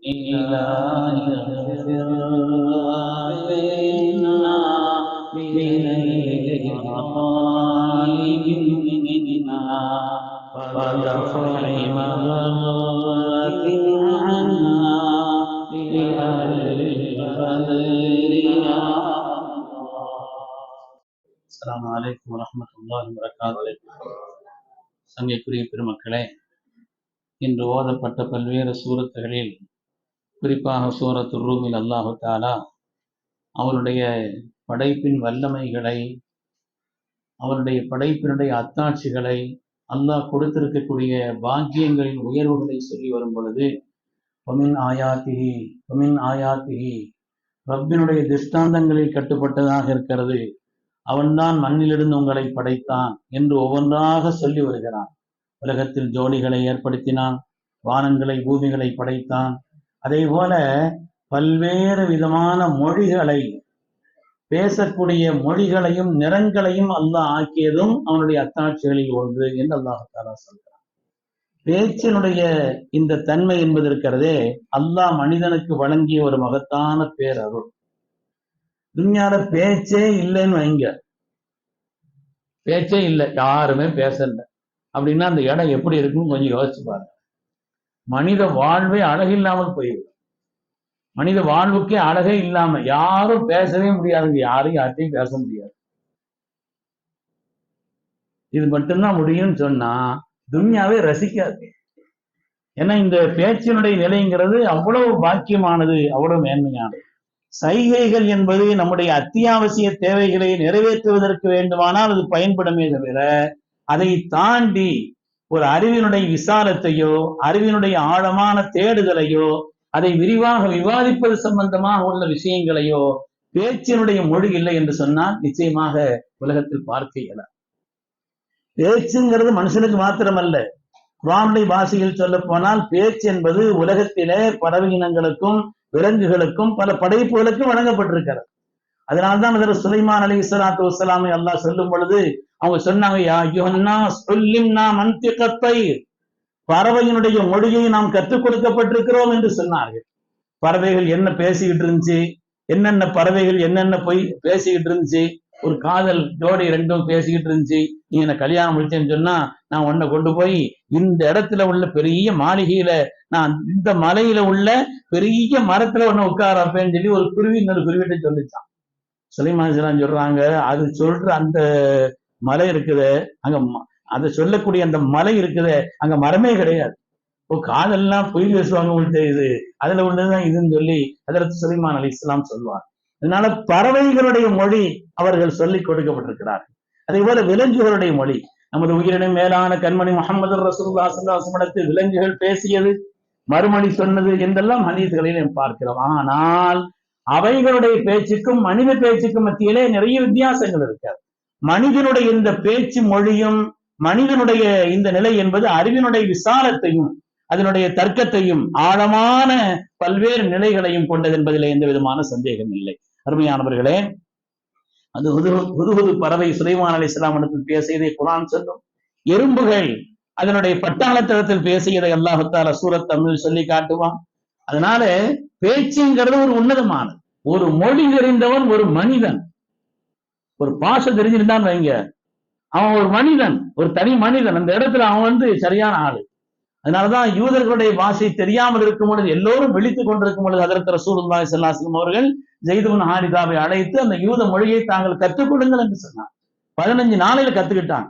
إلهي اغفر لنا بنيل مطالب منا ودفع مغرة عنا بأهل البدر يا அஸ்ஸலாமு அலைக்கும் வரஹ்மத்துல்லாஹி வபரகாத்துஹு சங்கைக்குரிய பெருமக்களே இன்று ஓதப்பட்ட பல்வேறு சூரத்துகளில் குறிப்பாக சூரத்து ரூமில் அல்லாஹு தாலா அவருடைய படைப்பின் வல்லமைகளை அவருடைய படைப்பினுடைய அத்தாட்சிகளை அல்லாஹ் கொடுத்திருக்கக்கூடிய பாக்கியங்களின் உயர்வுகளை சொல்லி வரும் பொழுது ஒமின் ஆயாத்திகி ஒமின் ஆயாத்திகி ரப்பினுடைய திஷ்டாந்தங்களில் கட்டுப்பட்டதாக இருக்கிறது. அவன்தான் மண்ணிலிருந்து உங்களை படைத்தான் என்று ஒவ்வொன்றாக சொல்லி வருகிறான். உலகத்தில் ஜோடிகளை ஏற்படுத்தினான் வானங்களை பூமிகளை படைத்தான் அதே போல பல்வேறு விதமான மொழிகளை பேசக்கூடிய மொழிகளையும் நிறங்களையும் அல்லாஹ் ஆக்கியதும் அவனுடைய அத்தாட்சிகளில் ஒன்று என்று அல்லாஹாலா சொல்கிறான். பேச்சினுடைய இந்த தன்மை என்பது இருக்கிறதே அல்லாஹ் மனிதனுக்கு வழங்கிய ஒரு மகத்தான பேரருள். துன்யால பேச்சே இல்லைன்னு வைங்க. பேச்சே இல்லை யாருமே பேசல. அப்படின்னா அந்த இடம் எப்படி இருக்குன்னு கொஞ்சம் யோசிச்சு பாருங்க. மனித வாழ்வே அழகில்லாமல் போயிடும் மனித வாழ்வுக்கே அழகே இல்லாம யாரும் பேசவே முடியாது யாரும் யார்ட்டையும் பேச முடியாது. இது மட்டும்தான் முடியும்னு சொன்னா துன்யாவே ரசிக்காது ஏன்னா இந்த பேச்சினுடைய நிலைங்கிறது அவ்வளவு பாக்கியமானது அவ்வளவு மேன்மையானது. சைகைகள் என்பது நம்முடைய அத்தியாவசிய தேவைகளை நிறைவேற்றுவதற்கு வேண்டுமானால் அது பயன்படுமே தவிர அதை தாண்டி ஒரு அறிவினுடைய விசாலத்தையோ அறிவினுடைய ஆழமான தேடுதலையோ அதை விரிவாக விவாதிப்பது சம்பந்தமாக உள்ள விஷயங்களையோ பேச்சினுடைய மொழி இல்லை என்று சொன்னால் நிச்சயமாக உலகத்தில் பார்க்க இயலாது. பேச்சுங்கிறது மனுஷனுக்கு மாத்திரமல்ல. குரானுடைய பாஷையில் சொல்ல போனால் பேச்சு என்பது உலகத்திலே பறவை இனங்களுக்கும் விலங்குகளுக்கும் பல படைப்புகளுக்கும் வழங்கப்பட்டிருக்கிறது. அதனால்தான் அதில் சுலைமான் அலி இஸ்லாத்து வசலாமை அல்லாஹ் சொல்லும் பொழுது அவங்க சொன்னாங்க யா யுஹன்னா சொல்லிம்னா மந்திகத்தை பறவையினுடைய மொழியை நாம் கற்றுக் கொடுக்கப்பட்டிருக்கிறோம் என்று சொன்னார்கள். பறவைகள் என்ன பேசிக்கிட்டு இருந்துச்சு? என்னென்ன பறவைகள் என்னென்ன போய் பேசிக்கிட்டு இருந்துச்சு? ஒரு காதல் ஜோடி ரெண்டும் பேசிக்கிட்டு இருந்துச்சு. நீ என்ன கல்யாணம் முடிச்சேன்னு சொன்னா நான் உன்னை கொண்டு போய் இந்த இடத்துல உள்ள பெரிய மாளிகையில நான் இந்த மலையில உள்ள பெரிய மரத்துல ஒண்ணு உட்கார வைப்பேன்னு சொல்லி ஒரு குருவி இன்னொரு குருவிட்ட சொல்லிச்சான். சுலைமான் சொல்றாங்க அது சொல்ற அந்த மலை இருக்குது அங்க ம- அதை சொல்லக்கூடிய அந்த மலை இருக்குது அங்க மரமே கிடையாது. இப்போ காதல்லாம் பொய் பேசுவாங்க உங்களுக்கு இது. அதுல உள்ளதுதான் இதுன்னு சொல்லி அதற்கு சுலைமான் அலி இஸ்லாம் சொல்வார். அதனால பறவைகளுடைய மொழி அவர்கள் சொல்லிக் கொடுக்கப்பட்டிருக்கிறார்கள். அதே போல விலங்குகளுடைய மொழி. நமது உயிரின மேலான கண்மணி முகமது ரசூல்லா சல்லாசமடத்தில் விலங்குகள் பேசியது மறுமொழி சொன்னது என்றெல்லாம் ஹதீஸ்களில் நாம் பார்க்கிறோம். ஆனால் அவைகளுடைய பேச்சுக்கும் மனித பேச்சுக்கும் மத்தியிலே நிறைய வித்தியாசங்கள் இருக்காது. மனிதனுடைய இந்த பேச்சு மொழியும் மனிதனுடைய இந்த நிலை என்பது அறிவினுடைய விசாலத்தையும் அதனுடைய தர்க்கத்தையும் ஆழமான பல்வேறு நிலைகளையும் கொண்டது என்பதில் எந்த விதமான சந்தேகம் இல்லை. அருமையானவர்களே அது குருகுரு பறவை சுலைமான் அலி இஸ்லாமிடத்தில் பேசியதை குரான் சொல்லும். எறும்புகள் அதனுடைய பட்டாளத்தளத்தில் பேசியதை அல்லாஹத்தால சூரத் தமிழ் சொல்லி காட்டுவான். அதனால பேச்சுங்கிறது ஒரு உன்னதமானது. ஒரு மொழி தெரிந்தவன் ஒரு மனிதன். ஒரு பாஷை தெரிஞ்சிருந்தான் வைங்க. அவன் ஒரு மனிதன் ஒரு தனி மனிதன். அந்த இடத்துல அவன் வந்து சரியான ஆளு. அதனாலதான் யூதர்களுடைய பாஷை தெரியாமல் இருக்கும் பொழுது எல்லோரும் விழித்துக் கொண்டிருக்கும் பொழுது அதற்கு ரசூலுல்லாஹி ஸல்லல்லாஹு அவர்கள் ஜெயிதுபின் ஹாரிதாவை அழைத்து அந்த யூத மொழியை தாங்கள் கற்றுக்கொடுங்கள் என்று சொன்னார். பதினஞ்சு நாளையில கத்துக்கிட்டாங்க.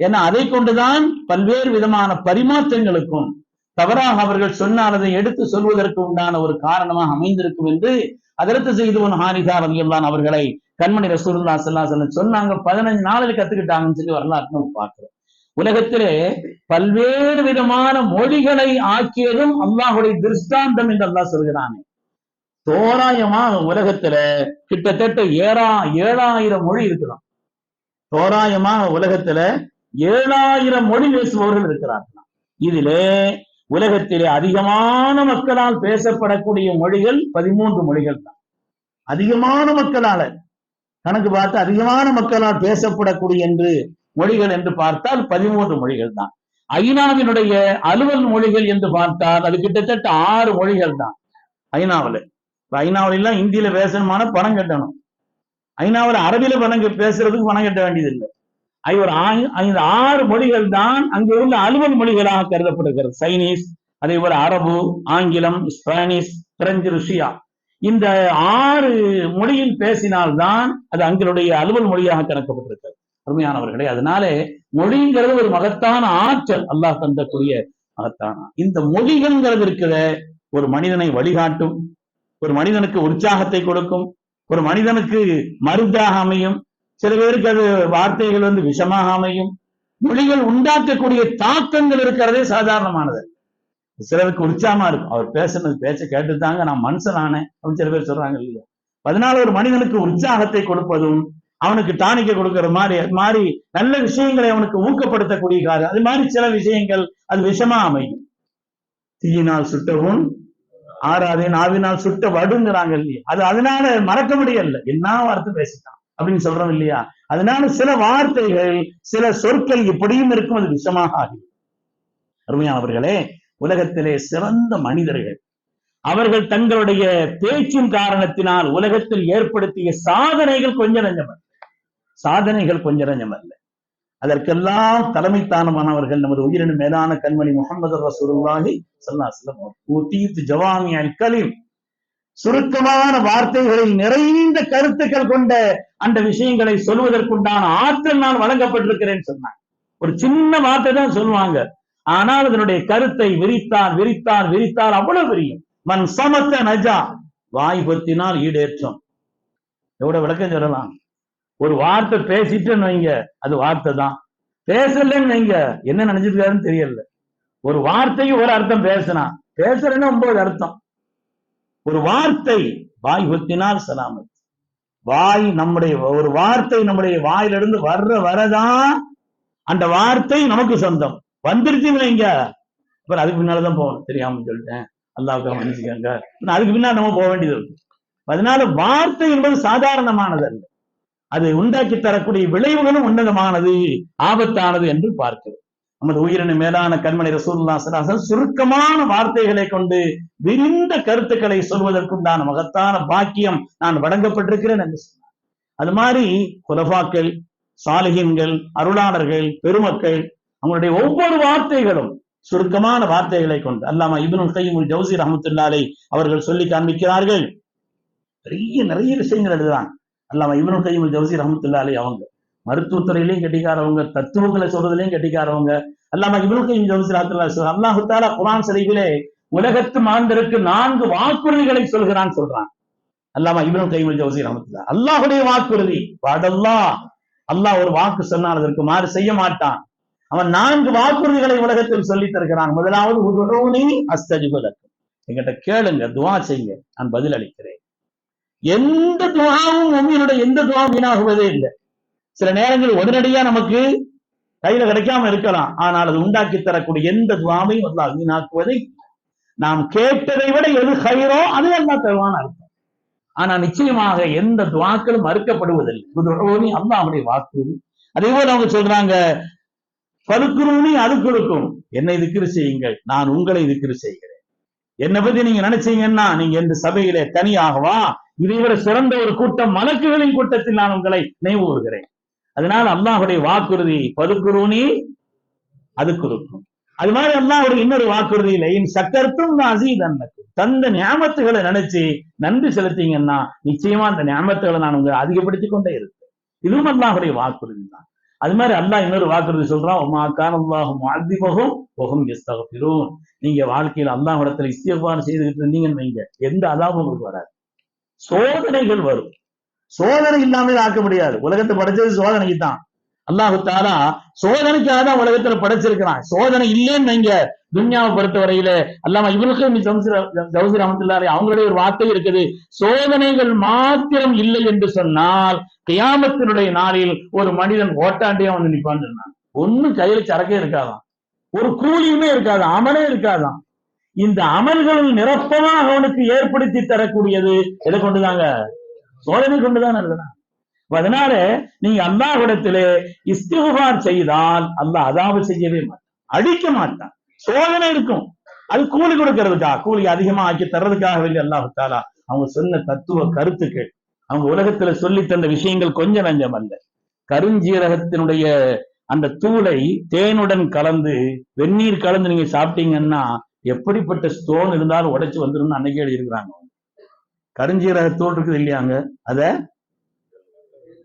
ஏன்னா அதை கொண்டுதான் பல்வேறு விதமான பரிமாற்றங்களுக்கும் தவறாக அவர்கள் சொன்னார் அதை எடுத்து சொல்வதற்கு உண்டான ஒரு காரணமாக அமைந்திருக்கும் என்று அதற்கு செய்துவன் ஹாரிதா ரவியல்லான் அவர்களை கண்மணி ரசூலுல்லா ஸல்லல்லாஹு அலைஹி சொன்னாங்க. பதினஞ்சு நாளில் கத்துக்கிட்டாங்கன்னு சொல்லி வரலாற்று நம்ம பார்க்கிறோம். உலகத்திலே பல்வேறு விதமான மொழிகளை ஆக்கியதும் அல்லாஹுடைய திருஷ்டாந்தம் என்று அல்லாஹ் சொல்கிறானே. தோராயமா உலகத்துல கிட்டத்தட்ட ஏழா ஏழாயிரம் மொழி இருக்கலாம் தோராயமாக உலகத்துல ஏழாயிரம் மொழி பேசுபவர்கள் இருக்கிறார்கள். இதிலே உலகத்திலே அதிகமான மக்களால் பேசப்படக்கூடிய மொழிகள் பதிமூன்று மொழிகள் தான். அதிகமான மக்களால கணக்கு பார்த்து அதிகமான மக்களால் பேசப்படக்கூடிய என்று மொழிகள் என்று பார்த்தால் பதிமூன்று மொழிகள் தான். ஐநாவினுடைய அலுவல் மொழிகள் என்று பார்த்தால் அது கிட்டத்தட்ட ஆறு மொழிகள் தான். ஐநாவில். ஐநாவில் எல்லாம் இந்தியில பேசணுமான பணம் கட்டணும். ஐநாவில் அரபியில பணம் பேசுறதுக்கு பணம் கட்ட வேண்டியதில்லை. ஐ ஒரு ஐந்து ஆறு மொழிகள் தான் அங்கே உள்ள அலுவல் மொழிகளாக கருதப்படுகிறது. சைனீஸ் அதே போல அரபு ஆங்கிலம் ஸ்பானிஷ் பிரெஞ்சு ருஷியா இந்த ஆறு மொழியில் பேசினால்தான் அது அங்களுடைய அலுவல் மொழியாக கணக்கப்பட்டிருக்கிறது. அருமையானவர்களே அதனாலே மொழிங்கிறது ஒரு மகத்தான ஆற்றல். அல்லாஹ் தந்தக்கூடிய மகத்தான இந்த மொழிகள்ங்கிறது இருக்கிற ஒரு மனிதனை வழிகாட்டும் ஒரு மனிதனுக்கு உற்சாகத்தை கொடுக்கும் ஒரு மனிதனுக்கு மருந்தாக அமையும். சில பேருக்கு அது வார்த்தைகள் வந்து விஷமாக அமையும். மொழிகள் உண்டாக்கக்கூடிய தாக்கங்கள் இருக்கிறதே சாதாரணமானது. சிலருக்கு உற்சாகமா இருக்கும். அவர் பேசுனது பேச்ச கேட்டுதாங்க நான் மனுஷனானேன் அப்படின்னு சில பேர் சொல்றாங்க இல்லையா? அதனால ஒரு மனிதனுக்கு உற்சாகத்தை கொடுப்பதும் அவனுக்கு டானிக்க கொடுக்கற மாதிரி அது மாதிரி நல்ல விஷயங்களை அவனுக்கு ஊக்கப்படுத்தக்கூடிய காரியம். அது மாதிரி சில விஷயங்கள் அது விஷமா அமையும். தீயினால் சுட்டவும் ஆறாதே நாவினால் சுட்ட வடுங்கிறாங்க இல்லையா? அது அதனால மறக்க முடியல. என்ன வார்த்தை பேசிட்டான் அப்படின்னு சொல்றோம் இல்லையா? அதனால சில வார்த்தைகள் சில சொற்கள் இப்படியும் இருக்கும் அது விஷமாக ஆகும் அருமையானவர்களே உலகத்திலே சிறந்த மனிதர்கள். அவர்கள் தங்களுடைய பேச்சின் காரணத்தினால் உலகத்தில் ஏற்படுத்திய சாதனைகள் கொஞ்ச நஞ்சமல்ல சாதனைகள் கொஞ்ச நஞ்சமல்ல அதற்கெல்லாம் தலைமை தானமானவர்கள் நமது உயிரின மேலான கண்மணி முகமது ரசூலுல்லாஹி ஸல்லல்லாஹு ஜவாமி அல் கலீம். சுருக்கமான வார்த்தைகளில் நிறைந்த கருத்துக்கள் கொண்ட அந்த விஷயங்களை சொல்வதற்குண்டான ஆற்றல் நான் வழங்கப்பட்டிருக்கிறேன் சொன்னாங்க. ஒரு சின்ன வார்த்தை தான் சொல்லுவாங்க. ஆனால் அதனுடைய கருத்தை விரித்தான் விரித்தான் விரித்தால் அவ்வளவு விரியும். மண் சமத்த நஜா வாய் பொத்தினால் ஈடேற்றம். எவ்வளவு விளக்கம் சொல்லலாம்? ஒரு வார்த்தை பேசிட்டுன்னு வைங்க அது வார்த்தை தான். பேசலன்னு வைங்க என்ன நினைச்சிருக்காருன்னு தெரியல. ஒரு வார்த்தைக்கு ஒரு அர்த்தம் பேசினா பேசுறேன்னு ஒன்பது அர்த்தம். ஒரு வார்த்தை வாய் கொத்தினால் சலாமத். வாய் நம்முடைய ஒரு வார்த்தை நம்முடைய வாயிலிருந்து வர்ற வரதான் அந்த வார்த்தை நமக்கு சொந்தம். வந்துருச்சுங்களே இங்க அப்புறம் அதுக்கு பின்னாலதான் போகணும். தெரியாம சொல்லிட்டேன். அல்லாவுக்கு மன்னிச்சுக்கங்க அதுக்கு பின்னால் நம்ம போக வேண்டியது இருக்கு. அதனால வார்த்தை என்பது சாதாரணமானது அல்ல. அது உண்டாக்கி தரக்கூடிய விளைவுகளும் உன்னதமானது ஆபத்தானது என்று பார்க்கிறோம். நமது உயிரின மேலான கண்மணி ரசூல்லா சலாசன் சுருக்கமான வார்த்தைகளை கொண்டு விரிந்த கருத்துக்களை சொல்வதற்குண்டான மகத்தான பாக்கியம் நான் வழங்கப்பட்டிருக்கிறேன் என்று சொன்னார். அது மாதிரி குலபாக்கள் சாலிகின்கள் அருளாளர்கள் பெருமக்கள் அவங்களுடைய ஒவ்வொரு வார்த்தைகளும் சுருக்கமான வார்த்தைகளை கொண்டு அல்லாம இபின் கைமுல் ஜவுசி ரஹமத்துல்லாலை அவர்கள் சொல்லி காண்பிக்கிறார்கள். நிறைய நிறைய விஷயங்கள் எழுதுறாங்க. அல்லாம இபின் கைமுல் ஜவுசி ரஹமத்துல்லாலை அவங்க மருத்துவத்துறையிலையும் கெட்டிக்காரவங்க தத்துவங்களை சொல்றதுலயும் கெட்டிக்காரவங்க. அல்லாம இப்னு கைமுல் ஜவுசி ரஹமத்துல்லா அல்லாஹு குரான் சரிவிலே உலகத்து மாந்தருக்கு நான்கு வாக்குறுதிகளை சொல்கிறான் சொல்றான் அல்லாமா இபின் கைமுல் ஜவுசி ரஹமத்துல்லா அல்லாஹுடைய வாக்குறுதி வாடல்லா அல்லாஹ் ஒரு வாக்கு சொன்னால் அதற்கு மாறு செய்ய மாட்டான். அவன் நான்கு வாக்குறுதிகளை உலகத்தில் சொல்லி தருகிறான். முதலாவது உதுரோனி அஸ்தஜிபலக்கும். என்கிட்ட கேளுங்க துவா செய்யுங்க நான் பதில் அளிக்கிறேன். எந்த துவாவும் உண்மையினுடைய எந்த துவாவும் வீணாகுவதே இல்லை. சில நேரங்கள் உடனடியா நமக்கு கையில கிடைக்காம இருக்கலாம். ஆனால் அது உண்டாக்கி தரக்கூடிய எந்த துவாமையும் அல்லாஹ் வீணாக்குவதை நாம் கேட்டதை விட எது கயிறோ அது எல்லாம் தருவான் அர்த்தம். ஆனா நிச்சயமாக எந்த துவாக்களும் மறுக்கப்படுவதில்லை. உதுரூனி அல்லாஹ்வுடைய வாக்குறுதி. அதே போல அவங்க சொல்றாங்க பதுக்குறூனி அது கொடுக்கும். என்னை திக்கிரு செய்யுங்கள் நான் உங்களை திக்கிரு செய்கிறேன். என்னை பத்தி நீங்க நினைச்சீங்கன்னா நீங்க இந்த சபையிலே தனியாகவா இதை விட சிறந்த ஒரு கூட்டம் மலக்குகளின் கூட்டத்தில் நான் உங்களை நினைவூறுகிறேன். அதனால அல்லாஹுடைய வாக்குறுதி பதுக்குருணி அது கொடுக்கும். அது மாதிரி அல்லாஹுடைய இன்னொரு வாக்குறுதி இல்லை இன் சக்கரத்தும் அசீதன்னக்கும். தந்த ஞாபகத்துகளை நினைச்சு நன்றி செலுத்தீங்கன்னா நிச்சயமா அந்த ஞாபகத்துகளை நான் உங்களை அதிகப்படுத்திக் கொண்டே இருப்பேன். இதுவும் அல்லாஹுடைய வாக்குறுதி தான். அது மாதிரி அல்லாஹ் இன்னொரு வாக்குறுதி சொல்றான் உமா கான் அல்லாஹ் முஅத்திபஹும் வஹும் நீங்க வாழ்க்கையில அல்லாஹ் இடத்துல இஸ்திக்பார் செய்துகிட்டு இருந்தீங்கன்னு வைங்க. எந்த அதாபம் உங்களுக்கு வராது. சோதனைகள் வரும். சோதனை இல்லாமல் ஆக்க முடியாது. உலகத்தை படைச்சது சோதனைக்கு தான். அல்லாஹு தாரா சோதனைக்காக தான் உலகத்துல படைச்சிருக்கிறான். சோதனை இல்லைன்னு வைங்க. துன்யாவை பொறுத்தவரையில அல்லாம இவனுக்கு ஜவுசி ரஹமத்துல்லாரி அவங்களுடைய ஒரு வார்த்தை இருக்குது சோதனைகள் மாத்திரம் இல்லை என்று சொன்னால் கியாமத்தினுடைய நாளில் ஒரு மனிதன் ஓட்டாண்டியா வந்து நிப்பான்னு சொன்னான். ஒண்ணும் கையில சரக்கே இருக்காதாம். ஒரு கூலியுமே இருக்காது அமலே இருக்காதாம். இந்த அமல்கள் நிரப்பமாக அவனுக்கு ஏற்படுத்தி தரக்கூடியது எதை கொண்டுதாங்க? சோதனை கொண்டுதான் இருக்குதான் அதனால நீங்க அல்லாஹ்விடத்திலே இஸ்திகுபார் செய்தால் அல்லாஹ் அதாவது செய்யவே மாட்டான் அடிக்க மாட்டான். சோதனை இருக்கும். அது கூலி கொடுக்கறதுக்கா? கூலி அதிகமா ஆக்கி தர்றதுக்காக வேண்டிய அல்லாஹு தாலா அவங்க சொன்ன தத்துவ கருத்துக்கள் அவங்க உலகத்துல சொல்லி தந்த விஷயங்கள் கொஞ்சம் நஞ்சம் அல்ல. கருஞ்சீரகத்தினுடைய அந்த தூளை தேனுடன் கலந்து வெந்நீர் கலந்து நீங்க சாப்பிட்டீங்கன்னா எப்படிப்பட்ட ஸ்டோன் இருந்தாலும் உடைச்சு வந்துடும் அன்னைக்கு எழுதியிருக்கிறாங்க. கருஞ்சீரக தூள் இருக்குது இல்லையாங்க? அத?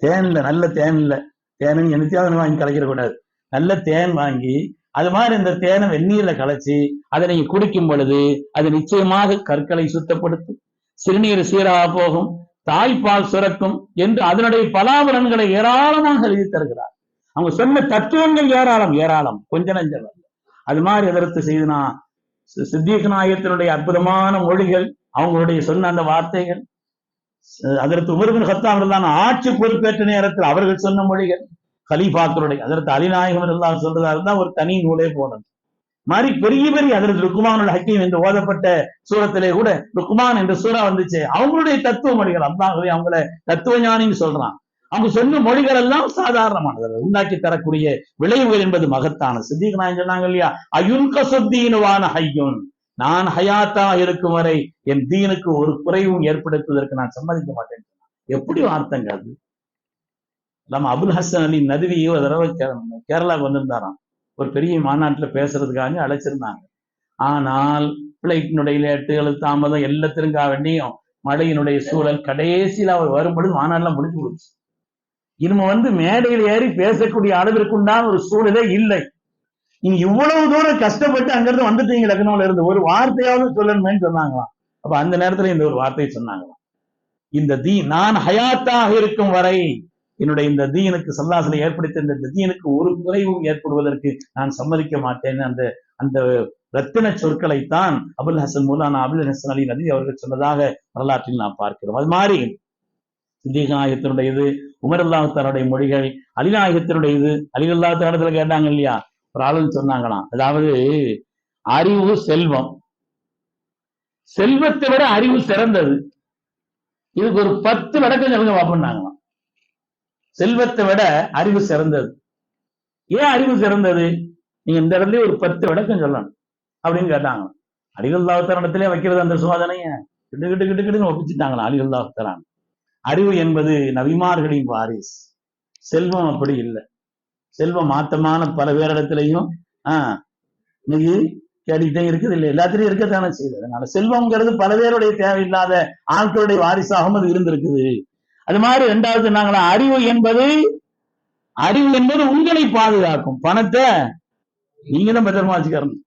தேன்ல நல்ல தேன்ல தேனும் என்னத்தையாவது வாங்கி கலைக்கிற கூடாது நல்ல தேன் வாங்கி அது மாதிரி இந்த தேனை வெந்நீர்ல கலைச்சு அதை நீங்க குடிக்கும் பொழுது அது நிச்சயமாக கற்களை சுத்தப்படுத்தும். சிறுநீர் சீராக போகும் தாய்ப்பால் சுரக்கும் என்று அதனுடைய பலாபலன்களை ஏராளமாக எழுதி தருகிறார். அவங்க சொன்ன தத்துவங்கள் ஏராளம் ஏராளம் கொஞ்ச நஞ்சம். அது மாதிரி எதிர்த்து செய்தனா சித்தீகநாயகத்தினுடைய அற்புதமான மொழிகள் அவங்களுடைய சொன்ன அந்த வார்த்தைகள். அதற்கு உமர்பின் ஹத்தாம் தான் ஆட்சி பொறுப்பேற்ற நேரத்தில் அவர்கள் சொன்ன மொழிகள். கலீஃபாக்களுடைய அதற்கு அலிநாயகம் எல்லாம் சொல்றதா இருந்தா ஒரு தனி நூலே போனது. மாதிரி பெரிய பெரிய அதற்கு ருக்குமானோட ஹக்கீம் என்று ஓதப்பட்ட சூரத்திலே கூட ருக்குமான் என்ற சூறா வந்துச்சு. அவங்களுடைய தத்துவ மொழிகள் அல்லாஹ்வே அவங்கள தத்துவ ஞானின்னு சொல்றான். அவங்க சொன்ன மொழிகள் எல்லாம் சாதாரணமானது. உண்டாக்கி தரக்கூடிய விளைவுகள் என்பது மகத்தான சித்திக் நான் சொன்னாங்க இல்லையா? அயுன் கசுத்தீனுவான ஹையுன். நான் ஹயாத்தா இருக்கும் வரை என் தீனுக்கு ஒரு குறைவும் ஏற்படுத்துவதற்கு நான் சம்மதிக்க மாட்டேன். எப்படி வார்த்தைங்க அது? நம்ம அபுல் ஹசன் அலி நதுவியை ஒரு தடவை கேரளாவுக்கு வந்திருந்தாராம். ஒரு பெரிய மாநாட்டுல பேசுறதுக்காக அழைச்சிருந்தாங்க. ஆனால் பிளைட்டினுடைய லேட்டுகள் தாமதம் எல்லாத்திற்காக வேண்டியும் மழையினுடைய சூழல் கடைசியில் அவர் வரும்பொழுது மாநாடுலாம் முடிஞ்சு போச்சு. இனிமே வந்து மேடையில் ஏறி பேசக்கூடிய அளவிற்குண்டான ஒரு சூழலே இல்லை. நீங்க இவ்வளவு தூரம் கஷ்டப்பட்டு அங்கிருந்து வந்துட்டீங்க லக்னோல இருந்து. ஒரு வார்த்தையாவது சொல்லணுமேன்னு சொன்னாங்களாம். அப்ப அந்த நேரத்துல இந்த ஒரு வார்த்தையை சொன்னாங்களாம். இந்த தீ நான் ஹயாத்தாக இருக்கும் வரை என்னுடைய இந்த தீயனுக்கு சல்லாசலை ஏற்படுத்த இந்த தீயனுக்கு ஒரு குறைவும் ஏற்படுவதற்கு நான் சம்மதிக்க மாட்டேன் அந்த அந்த ரத்தின சொற்களைத்தான் அபுல் ஹசன் மூலானா அபுல் ஹசன் அலி நதி அவர்கள் சொன்னதாக வரலாற்றில் நாம் பார்க்கிறோம். அது மாதிரி சித்திகநாயகத்தினுடையது உமர் அல்லாஹத்தாருடைய மொழிகள் அலிநாயகத்தினுடையது அலி அல்லாஹத்தாரத்துல கேட்டாங்க இல்லையா? ஒரு ஆளுன்னு சொன்னாங்களாம். அதாவது அறிவு செல்வம். செல்வத்தை விட அறிவு சிறந்தது. இதுக்கு ஒரு பத்து விளக்கம் சொல்லுங்க பார்ப்போம்னாங்களாம் செல்வத்தை விட அறிவு சிறந்தது. ஏன் அறிவு சிறந்தது? நீங்க இந்த இடத்துல ஒரு பத்து விளக்கம் சொல்லணும். அப்படின்னு கேட்டாங்க. அலிகுல்லாத்தரணத்திலே வைக்கிறது அந்த சுவாதனைய கிட்டு கிட்டு கிட்டு கிட்டுன்னு ஒப்பிச்சுட்டாங்களா அலிகுல்லாத்தரான் அறிவு என்பது நவிமார்களின் வாரிஸ் செல்வம் அப்படி இல்லை. செல்வம் மாத்தமான பல பேரிடத்திலையும் ஆஹ் இன்னைக்கு கேட்டுக்கிட்டே இருக்குது இல்லை. எல்லாத்திலையும் இருக்கத்தானே செய்யுது. அதனால செல்வம்ங்கிறது பல பேருடைய தேவையில்லாத ஆட்களுடைய வாரிசாகவும் அது இருந்திருக்குது. அது மாதிரி ரெண்டாவது நாங்களா அறிவு என்பது அறிவு என்பது உங்களை பாதுகாக்கும். பணத்தை நீங்க தான் பத்திரமா வச்சுக்கணும்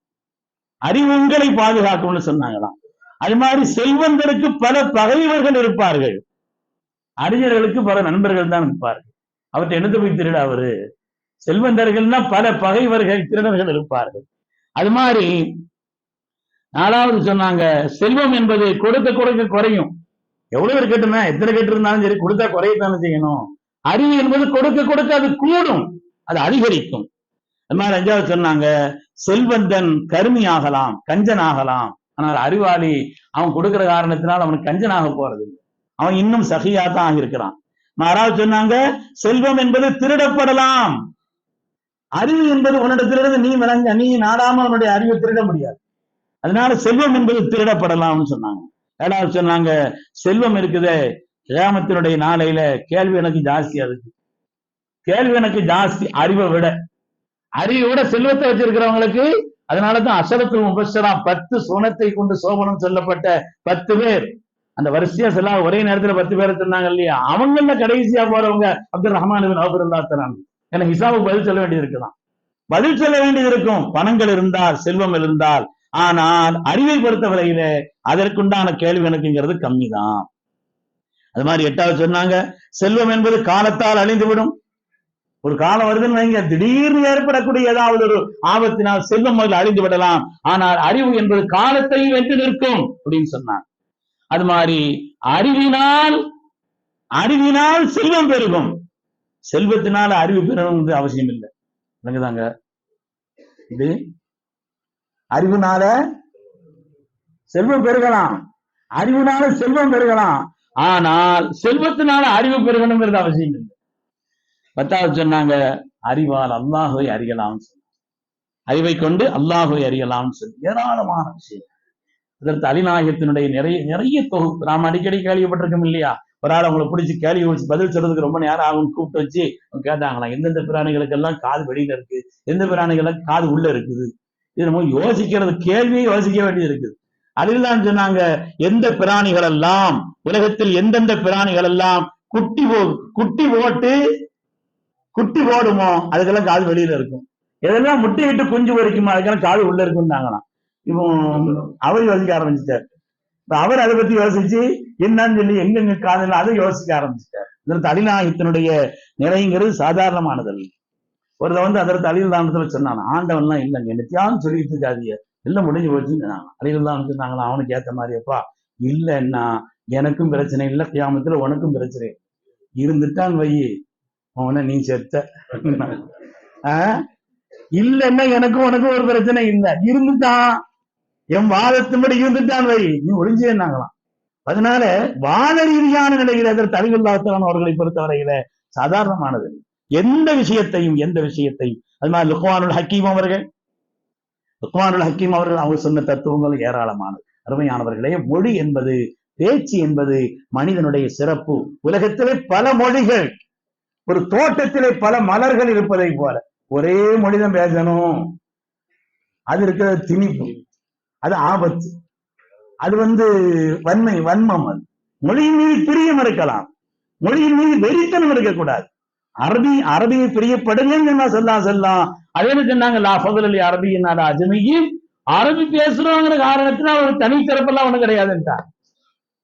அறிவு உங்களை பாதுகாக்கும்னு சொன்னாங்களாம். அது மாதிரி செல்வந்தருக்கு பல பகைவர்கள் இருப்பார்கள். அறிஞர்களுக்கு பல நண்பர்கள் தான் இருப்பார்கள். அவற்றை என்னத்தை போய் திருட அவரு? செல்வந்தர்கள்னா பல பகைவர்கள் திருடர்கள் இருப்பார்கள். அது மாதிரி நாலாவது சொன்னாங்க செல்வம் என்பது கொடுக்க கொடுக்க குறையும். எவ்வளவு பேர் எத்தனை கேட்டு இருந்தாலும் சரி கொடுத்தா குறையத்தானே செய்யணும். அறிவு என்பது கொடுக்க கொடுக்க அது கூடும். அது அதிகரிக்கும். அது மாதிரி அஞ்சாவது சொன்னாங்க செல்வந்தன் கருமி ஆகலாம் கஞ்சன் ஆகலாம் ஆனால் அறிவாளி அவன் கொடுக்கிற காரணத்தினால் அவனுக்கு கஞ்சனாக போறது அவன் இன்னும் சகியா தான் ஆகியிருக்கிறான். யாராவது சொன்னாங்க செல்வம் என்பது திருடப்படலாம். அறிவு என்பது உன்னிடத்திலிருந்து நீ விளங்க நீ நாடாம உன்னுடைய அறிவை திருட முடியாது. அதனால செல்வம் என்பது திருடப்படலாம்னு சொன்னாங்க. ஏடா சொன்னாங்க செல்வம் இருக்குதே கியாமத்தினுடைய நாளையில கேள்வி எனக்கு ஜாஸ்தியா இருக்கு. கேள்வி எனக்கு ஜாஸ்தி அறிவை விட. அறிவை விட செல்வத்தை வச்சிருக்கிறவங்களுக்கு அதனாலதான் அசரத்து உபசரம் பத்து சுனத்தை கொண்டு சோபனம் சொல்லப்பட்ட பத்து பேர். அந்த வரிசையா செல்லா ஒரே நேரத்துல பத்து பேரை சொன்னாங்க இல்லையா? அவங்கள கடைசியா போறவங்க அப்துல் ரஹ்மான் பின் எனக்கு ஹிசாபுக்கு பதில் சொல்ல வேண்டியது இருக்குதான். பதில் சொல்ல வேண்டியது இருக்கும். பணங்கள் இருந்தால் செல்வம் இருந்தால் ஆனால் அறிவை பொறுத்தவரையில அதற்குண்டான கேள்வி எனக்குங்கிறது கம்மி தான் அது மாதிரி எட்டாவது சொன்னாங்க செல்வம் என்பது காலத்தால் அழிந்துவிடும். ஒரு காலம் வருதுன்னு வைங்க திடீர்னு ஏற்படக்கூடிய ஏதாவது ஒரு ஆபத்தினால் செல்வம் முதல்ல அழிந்து விடலாம். ஆனால் அறிவு என்பது காலத்தையும் வென்று நிற்கும் அப்படின்னு சொன்னாங்க. அது மாதிரி அறிவினால் அறிவினால் செல்வம் பெருகும். செல்வத்தினால அறிவு பெறணும்னு அவசியம் இல்லை விளங்குதாங்க? இது அறிவுனால செல்வம் பெருகலாம். அறிவுனால செல்வம் பெருகலாம். ஆனால் செல்வத்தினால அறிவு பெருகணுங்கிறது அவசியம் இல்லை. பத்தாவது சொன்னாங்க அறிவால் அல்லாஹுவை அறியலாம் அறிவை கொண்டு அல்லாஹை அறியலாம்னு சொல்லி. ஏராளமான விஷயம் அதற்கு அலிநாயகத்தினுடைய நிறைய நிறைய தொகுப்பு. நாம் அடிக்கடி கேள்விப்பட்டிருக்கோம் இல்லையா? ஒரு ஆள் அவங்களை பிடிச்சி கேள்வி வச்சு பதில் சொல்றதுக்கு ரொம்ப நேரம் ஆகும் கூப்பிட்டு வச்சு அவங்க கேட்டாங்களாம் எந்தெந்த பிராணிகளுக்கெல்லாம் காது வெளியில இருக்கு? எந்த பிராணிகளுக்கு காது உள்ள இருக்குது? இது நம்ம யோசிக்கிறது கேள்வியை யோசிக்க வேண்டியது இருக்குது அதில் தான் சொன்னாங்க எந்த பிராணிகள் எல்லாம் உலகத்தில் எந்தெந்த பிராணிகள் எல்லாம் குட்டி போ குட்டி போட்டு குட்டி போடுமோ அதுக்கெல்லாம் காது வெளியில இருக்கும். எதெல்லாம் முட்டி விட்டு குஞ்சு பொறிக்குமோ அதுக்கெல்லாம் காது உள்ள இருக்கும்னாங்களாம். இப்போ அவர் யோசிக்க ஆரம்பிச்சிட்டார். அவர் அதை பத்தி யோசிச்சு என்னன்னு சொல்லி எங்கெங்க காதல் அதை யோசிக்க ஆரம்பிச்சிட்டார். இதற்கு அலிநாயகத்தினுடைய நிறைங்கிறது சாதாரணமானதல்ல. ஒருத்த வந்து அதற்கு அலிலானத்துல சொன்னான். ஆண்டவன்லாம் இல்லைங்க என்னத்தையாவது சொல்லிட்டு இருக்காதீங்க. எல்லாம் முடிஞ்சு போச்சுன்னு அழியில் தான் சொன்னாங்களா? அவனுக்கு ஏத்த மாதிரியப்பா. இல்லைன்னா எனக்கும் பிரச்சனை இல்லை கியாமத்துல உனக்கும் பிரச்சனை. இருந்துட்டான் வை. அவனை நீ செத்த. ஆஹ் இல்லைன்னா எனக்கும் உனக்கும் ஒரு பிரச்சனை இல்லை. இருந்துட்டான். என் வாதத்தின்படி இருந்துட்டான் வை. நீ ஒளிஞ்சேன்னாங்களாம் அதனால வாத ரீதியான நிலையில அதற்கு அறிவுல்லாத்தவன் அவர்களை பொறுத்தவரையில சாதாரணமானது. எந்த விஷயத்தையும் எந்த விஷயத்தையும். அது மாதிரி லுக்வானுல் ஹக்கீம் அவர்கள். லுக்வானுல் ஹக்கீம் அவர்கள் அவங்க சொன்ன தத்துவங்கள் ஏராளமானது. அருமையானவர்களே மொழி என்பது பேச்சு என்பது மனிதனுடைய சிறப்பு. உலகத்திலே பல மொழிகள் ஒரு தோட்டத்திலே பல மலர்கள் இருப்பதை போல. ஒரே மொழிதான் பேசணும். அது இருக்கிற திணிப்பு. அது ஆபத்து. அது வந்து வன்மை வன்மம் அது. மொழியின் மீது பிரியம் இருக்கலாம். மொழியின் மீது வெறித்தனம் இருக்கக்கூடாது. அரபி அரபியை பிரியப்படுங்கன்னு என்ன சொல்லலாம் சொல்லலாம். அதே மாதிரி சொன்னாங்க லா அரபி அரபியின் அஜமியும் அரபி பேசுறோங்கிற காரணத்துல அவர் தனி ஒண்ணு ஒண்ணும்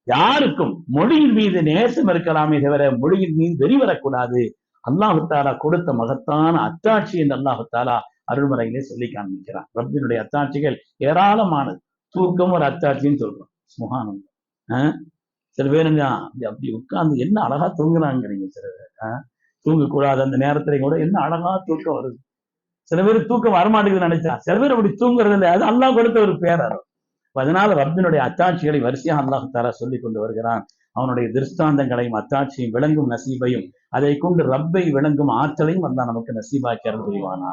யாருக்கும் மொழியின் மீது நேசம் இருக்கலாமே தவிர மொழியின் மீது வெறி வரக்கூடாது. அல்லாஹு கொடுத்த மகத்தான அத்தாட்சி என்று அல்லாஹுத்தாலா அருள்முறையிலே சொல்லி காண்பிக்கிறான். ரப்பினுடைய அத்தாட்சிகள் ஏராளமானது. தூக்கம் ஒரு அத்தாட்சின்னு சொல்றோம். சுகானம் சில பேருங்க அப்படி அப்படி உட்கார்ந்து என்ன அழகா தூங்குறாங்கிறீங்க சில பேர். ஆஹ் தூங்கக்கூடாது. அந்த நேரத்துல கூட என்ன அழகா தூக்கம் வருது. சில பேர் தூக்கம் வரமாட்டேங்குதுன்னு நினைச்சா சில பேர் அப்படி தூங்குறது இல்லை. அது அல்லாஹ் கொடுத்த ஒரு பேரர் அதனால ரப்பினுடைய அத்தாட்சிகளை வரிசையாக அல்லாஹ் தாரா சொல்லி கொண்டு வருகிறான். அவனுடைய திருஷ்டாந்தங்களையும் அத்தாட்சியும் விளங்கும் நசீபையும் அதை கொண்டு ரப்பை விளங்கும் ஆற்றலையும் வந்தா நமக்கு நசீபாக்கி அருள் புரிவானா?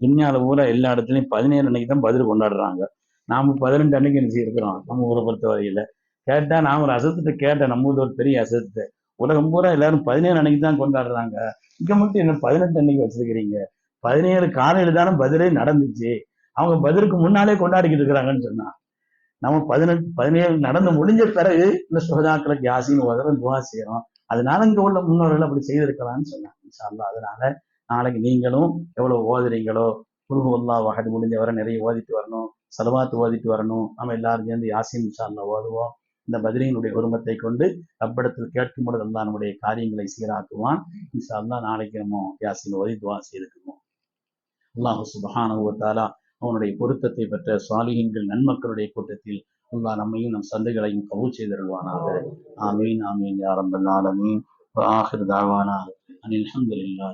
துன்யால ஊரா எல்லா இடத்துலயும் பதினேழு அன்னைக்கு தான் பதில் கொண்டாடுறாங்க. நாம பதினெண்டு அன்னைக்கு நினைச்சு இருக்கிறோம் நம்ம ஊரை பொறுத்த வரையில கேட்டா நான் ஒரு அசத்துட்டு கேட்டேன். நம்ம ஊர்ல ஒரு பெரிய அசத்து. உலகம் பூரா எல்லாரும் பதினேழு அன்னைக்கு தான் கொண்டாடுறாங்க. இங்க மட்டும் என்ன பதினெட்டு அன்னைக்கு வச்சிருக்கிறீங்க? பதினேழு காலையில தானே பதிலே நடந்துச்சு. அவங்க பதிலுக்கு முன்னாலே கொண்டாடிக்கிட்டு இருக்கிறாங்கன்னு சொன்னா நம்ம பதினெட்டு பதினேழு நடந்து முடிஞ்ச பிறகு இந்த சுகதாக்களுக்கு யாசின்னு உதரம் துவா செய்யறோம். அதனால இங்க உள்ள முன்னோர்கள் அப்படி செய்திருக்கலாம்னு சொன்னாங்க. அதனால நாளைக்கு நீங்களும் எவ்வளவு ஓதுறீங்களோ குருகுல்லா வகது முடிஞ்ச வரை நிறைய ஓதிட்டு வரணும் சலவாத்து ஓதிட்டு வரணும். நம்ம எல்லாரும் சேர்ந்து யாசின் இன்ஷா ஓதுவோம். இந்த பதிலினுடைய உருவத்தை கொண்டு ரப்பிடத்தில் கேட்கும் பொழுது அல்லா நம்முடைய காரியங்களை சீராக்குவான். இன்சா அல்லாஹ் நாளைக்கு நம்ம யாசின் உதவிதுவா செய்திருக்கோம் அல்லாஹு சுபஹானுவத்தாலா அவனுடைய பொருத்தத்தை பெற்ற சுவாலிகங்கள் நன்மக்களுடைய கூட்டத்தில் அல்லா நம்மையும் நம் சந்தைகளையும் கவு செய்திருவானாக. ஆமீன் ஆமீன் யாரம்பல் ஆலமீன். வ ஆஹிர் தாவானா. அனில் அஹமதுல்லா